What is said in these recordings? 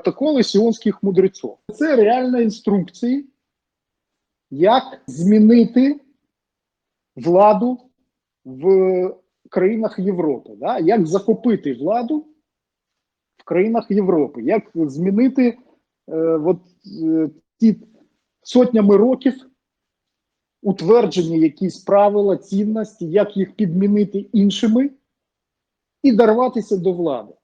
протоколи сіонських мудреців. Це реальні інструкції, як змінити владу в країнах Європи, да? як захопити владу в країнах Європи, як змінити е, от, е, ті сотнями років утверджені якісь правила, цінності, як їх підмінити іншими і дорватися до влади.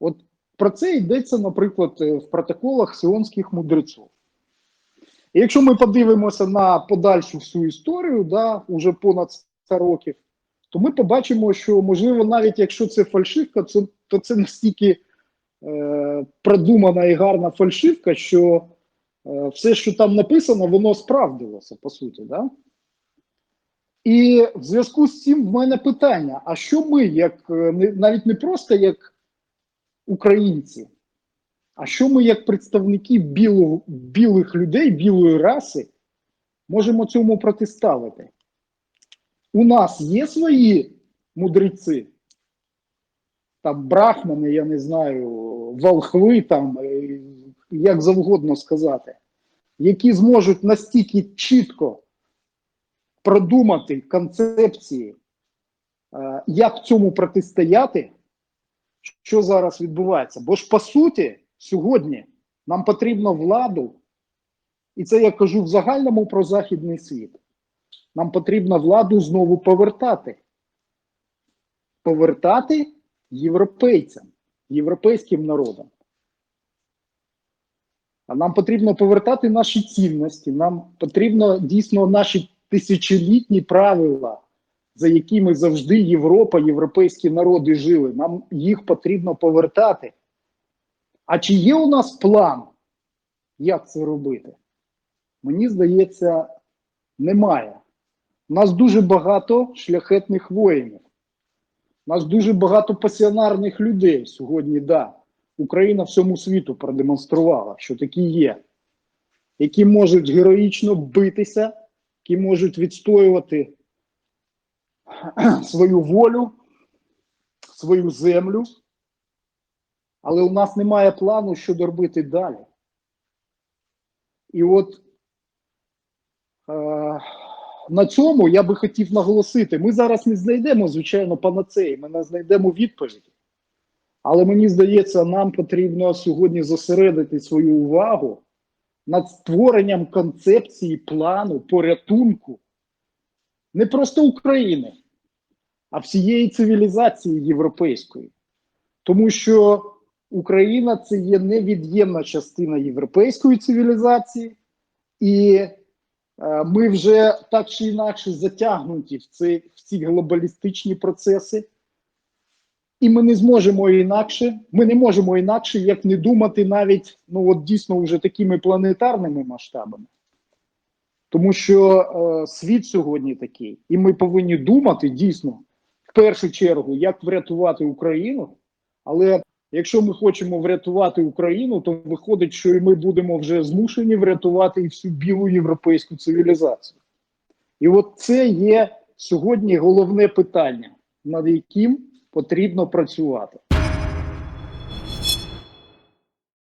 От про це йдеться, наприклад, е, в протоколах сіонських мудреців. І якщо ми подивимося на подальшу всю історію, да, уже понад 100 років, то ми побачимо, що можливо, навіть якщо це фальшивка, це, то це настільки е, продумана і гарна фальшивка, що е, все, що там написано, воно справдилося, по суті. Да? І в зв'язку з цим в мене питання: а що ми, як е, навіть не просто як українці, а що ми, як представники білого, білих людей, білої раси, можемо цьому протиставити? У нас є свої мудреці, там брахмани, я не знаю, волхви, там, е, як завгодно сказати, які зможуть настільки чітко продумати концепції, е, як цьому протистояти, що зараз відбувається. Бо ж по суті, сьогодні нам потрібно владу, і це я кажу в загальному про західний світ. Нам потрібно владу знову повертати. Повертати європейцям, європейським народам. А нам потрібно повертати наші цінності, нам потрібно дійсно наші тисячолітні правила, за якими завжди Європа, європейські народи жили. Нам їх потрібно повертати. А чи є у нас план, як це робити? Мені здається, немає. У нас дуже багато шляхетних воїнів. У нас дуже багато пасіонарних людей сьогодні, да. Україна всьому світу продемонструвала, що такі є, які можуть героїчно битися, які можуть відстоювати свою волю, свою землю. Але у нас немає плану, що робити далі. І от е, на цьому я би хотів наголосити: ми зараз не знайдемо, звичайно, панацеї, ми не знайдемо відповіді. Але мені здається, нам потрібно сьогодні зосередити свою увагу над створенням концепції плану порятунку не просто України, а всієї цивілізації європейської. Тому що Україна це є невід'ємна частина європейської цивілізації, і е, ми вже так чи інакше затягнуті в, ці, в ці глобалістичні процеси. І ми не зможемо інакше, ми не можемо інакше, як не думати навіть ну от дійсно вже такими планетарними масштабами. Тому що е, світ сьогодні такий, і ми повинні думати дійсно в першу чергу, як врятувати Україну. Але якщо ми хочемо врятувати Україну, то виходить, що і ми будемо вже змушені врятувати і всю білу європейську цивілізацію. І от це є сьогодні головне питання, над яким потрібно працювати.